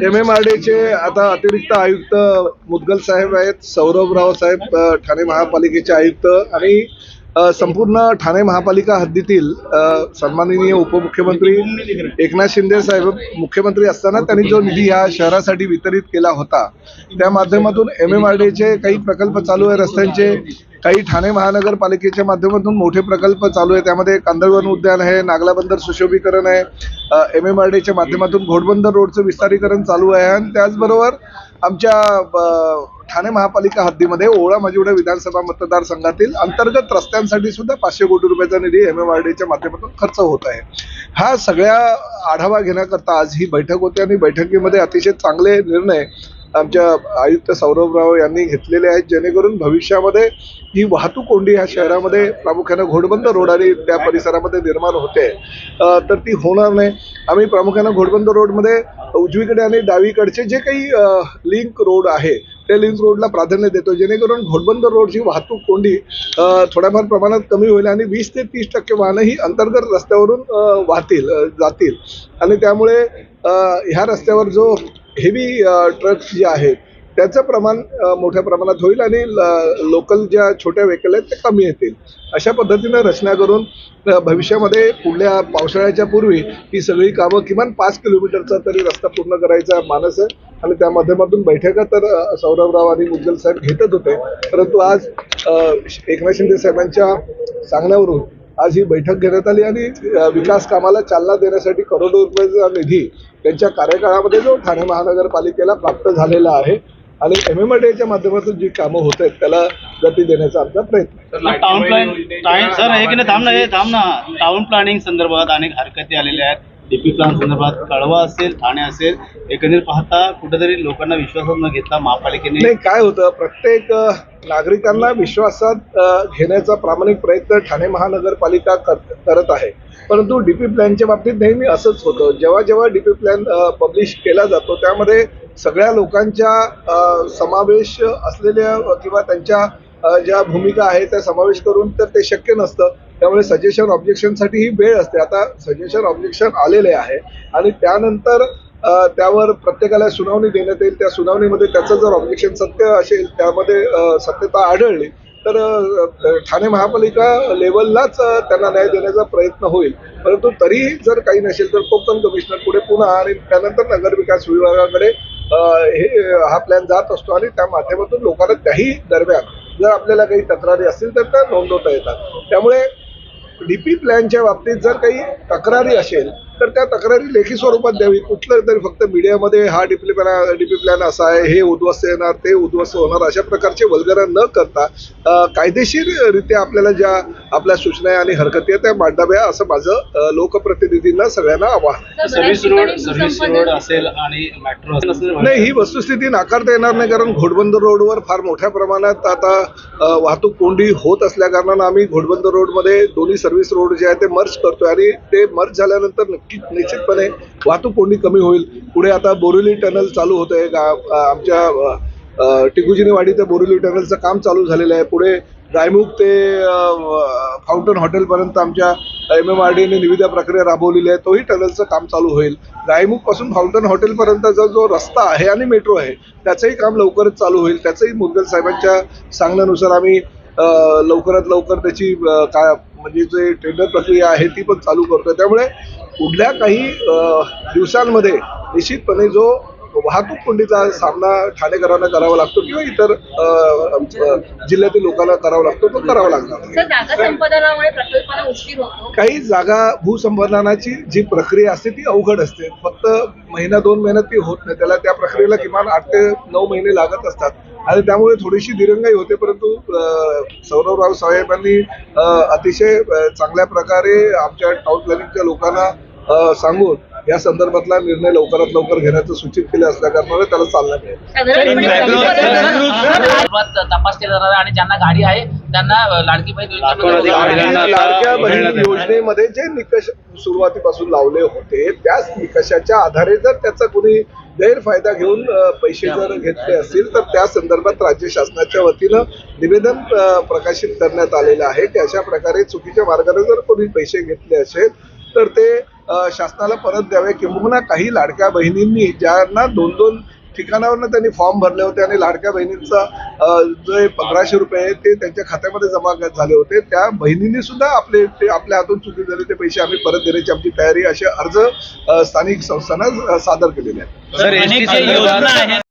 M M R डीचे आता अतिरिक्त आयुक्त मुदगल साहेब आहेत सौरभराव साहेब ठाणे महापालिकेचे आयुक्त आणि संपूर्ण ठाणे महापालिका हद्दीतील सन्माननीय उपमुख्यमंत्री एकनाथ शिंदे साहेब मुख्यमंत्री असताना त्यांनी जो निधी या शहरासाठी वितरित केला होता त्या माध्यमातून एम एम आर डीचे काही प्रकल्प चालू आहे रस्त्यांचे काही ठाणे महानगरपालिकेच्या माध्यमातून मोठे प्रकल्प चालू आहे. त्यामध्ये कांदळवन उद्यान आहे नागला बंदर सुशोभीकरण आहे एम एम आर डीच्या माध्यमातून घोडबंदर रोडचं विस्तारीकरण चालू आहे आणि त्याचबरोबर आमच्या ठाणे महापालिका हद्दीमध्ये ओळा माजिवडा विधानसभा मतदारसंघातील अंतर्गत रस्त्यांसाठी सुद्धा पाचशे कोटी रुपयाचा निधी एम एम आर डीच्या माध्यमातून खर्च होत आहे. हा सगळ्या आढावा घेण्याकरता आज ही बैठक होती आणि बैठकीमध्ये अतिशय चांगले निर्णय आमच्या आयुक्त सौरभराव यांनी घेतलेले आहेत जेणेकरून भविष्यामध्ये ही वाहतूक कोंडी ह्या शहरामध्ये प्रामुख्यानं घोडबंद रोड आणि त्या परिसरामध्ये निर्माण होते. तर ती होणार नाही. आम्ही प्रामुख्यानं घोडबंद रोडमध्ये उजवीकडे आणि डावीकडचे जे काही लिंक रोड आहे त्या लिंक रोडला प्राधान्य देतो जेणेकरून घोडबंद रोडची वाहतूक कोंडी थोड्याफार प्रमाणात कमी होईल आणि वीस ते तीस टक्के वाहनं ही अंतर्गत रस्त्यावरून वाहतील जातील. आणि त्यामुळे ह्या रस्त्यावर जो हेवी ट्रक्स uh, जे आहेत त्याचं प्रमाण uh, मोठ्या प्रमाणात होईल आणि uh, लोकल ज्या छोट्या व्हेकल आहेत ते कमी येतील. अशा पद्धतीनं रचना करून भविष्यामध्ये पुढल्या पावसाळ्याच्या पूर्वी ही सगळी कामं किमान पाच किलोमीटरचा तरी रस्ता पूर्ण करायचा मानस आहे. आणि त्या माध्यमातून बैठका तर सौरभराव आणि मुद्गल साहेब घेतच होते. परंतु आज एकनाथ शिंदे साहेबांच्या सांगण्यावरून आज ही बैठक घेण्यात आली आणि विकास कामाला चालना देण्यासाठी करोडो रुपयाचा निधी त्यांच्या कार्यकाळामध्ये जो ठाणे महानगरपालिकेला प्राप्त झालेला आहे आणि एम एम च्या माध्यमातून जी कामं होत आहेत त्याला गती देण्याचा आमचा प्रयत्न. टाउन प्लॅन टाइम सर हे की नाही थांब ना हे थांब ना. टाउन प्लॅनिंग संदर्भात अनेक हरकती आलेल्या आहेत. प्लॅन संदर्भात कळवा असेल ठाणे असेल एकंदरीत पाहता कुठेतरी लोकांना विश्वासात न घेता महापालिकेने नाही काय होतं? प्रत्येक नागरिकांना विश्वासात घेण्याचा प्रामाणिक प्रयत्न ठाणे महानगरपालिका करत आहे. परंतु डीपी प्लॅनच्या बाबतीत नेहमी असंच होतं. जेव्हा जेव्हा डीपी प्लॅन पब्लिश केला जातो त्यामध्ये सगळ्या लोकांच्या समावेश असलेल्या किंवा त्यांच्या ज्या भूमिका आहेत त्या समावेश करून तर ते शक्य नसतं. त्यामुळे सजेशन ऑब्जेक्शनसाठी ही वेळ असते. आता सजेशन ऑब्जेक्शन आलेले आहे. आणि त्यानंतर त्यावर प्रत्येकाला सुनावणी देण्यात येईल. त्या सुनावणीमध्ये त्याचं जर ऑब्जेक्शन सत्य असेल त्यामध्ये सत्यता आढळली तर ठाणे महापालिका लेवललाच त्यांना न्याय देण्याचा प्रयत्न होईल. परंतु तरीही जर काही नसेल तर कोकण कमिशनर पुढे पुन्हा आणि त्यानंतर नगर विकास विभागाकडे हे हा प्लॅन जात असतो आणि त्या माध्यमातून लोकांना त्याही दरम्यान जर आपल्याला काही तक्रारी असतील तर त्या नोंदवता येतात. त्यामुळे डीपी प्लॅनच्या बाबतीत जर काही तक्रारी असेल तर त्या तक्रारी लेखी स्वरूपात द्यावी. कुठलं तरी फक्त मीडियामध्ये हा डीपी प्लॅन डीपी प्लॅन असा आहे हे उद्ध्वस्त येणार ते उद्ध्वस्त होणार अशा प्रकारचे वल्गना न करता कायदेशीररित्या आपल्याला ज्या आपल्या सूचना आणि हरकती आहेत त्या मांडाव्या असं माझं लोकप्रतिनिधींना सगळ्यांना आवाहन. सर्व्हिस रोड सर्व्हिस रोड असेल आणि मेट्रो असेल. नाही ही वस्तुस्थिती नाकारता येणार नाही कारण घोडबंदर रोडवर फार मोठ्या प्रमाणात आता वाहतूक कोंडी होत असल्या कारणानं आम्ही घोडबंदर रोडमध्ये दोन्ही सर्व्हिस रोड जे आहे ते मर्ज करतोय आणि ते मर्ज झाल्यानंतर निश्चितपणे वाहतूक कोंडी कमी होईल. पुढे आता बोरिवली टनल चालू होत आहे आमच्या अ, अ, ते बोरिवली टनलचं काम चालू झालेलं आहे. पुढे गायमुख ते फाउंटन हॉटेलपर्यंत आमच्या एम एम आर डीने निविदा प्रक्रिया राबवलेली आहे. तोही टनलचं काम चालू होईल. गायमुखपासून फाउंटन हॉटेलपर्यंतचा जो रस्ता आहे आणि मेट्रो आहे त्याचंही काम लवकरच चालू होईल. त्याचंही मुदगल साहेबांच्या सांगण्यानुसार आम्ही लवकरात लवकर त्याची का काय म्हणजे जे टेंडर प्रक्रिया आहे ती पण चालू करतोय. त्यामुळे पुढल्या काही दिवसांमध्ये निश्चितपणे जो वाहतूक कोंडीचा सामना ठाणेकरांना करावा लागतो किंवा इतर जिल्ह्यातील लोकांना करावा लागतो तो करावा लागणार. काही जागा भूसंपादनाची जी प्रक्रिया असते ती अवघड असते. फक्त महिना दोन महिन्यात ती होत नाही. त्याला त्या प्रक्रियेला किमान आठ ते नऊ महिने लागत असतात. आणि त्यामुळे थोडीशी दिरंगाई होते परंतु अ, सौरभराव साहेबांनी अतिशय चांगल्या प्रकारे आमच्या टाउन प्लॅनिंगच्या लोकांना सांगून या संदर्भातला निर्णय लवकरात लवकर घेण्याचं सूचित केलं असल्या कारणाने त्याला चालना मिळेल. तपास केला जाणार आणि ज्यांना गाडी आहे त्यांना लाडकी बहीण योजनेमध्ये लाडक्या बहीण जे निकष सुरुवातीपासून लावले होते त्याच निकषाच्या आधारे जर त्याचा कुणी गैरफायदा घेऊन पैसे जर घेतले असतील तर त्या संदर्भात राज्य शासनाच्या वतीनं निवेदन प्रकाशित करण्यात आलेलं आहे. की अशा प्रकारे चुकीच्या मार्गाने जर कोणी पैसे घेतले असेल तर ते शासनाला परत द्यावे किंबहुना काही लाडक्या बहिणींनी ज्यांना दोन दोन ठिकाणावरनं त्यांनी फॉर्म भरले होते आणि लाडक्या बहिणींचा जे पंधराशे रुपये आहे ते त्यांच्या खात्यामध्ये जमा झाले होते. त्या बहिणींनी सुद्धा आपले ते आपल्या हातून चुकी झाले ते पैसे आम्ही परत देण्याची आमची तयारी असे अर्ज स्थानिक संस्थांना सादर केलेले आहेत.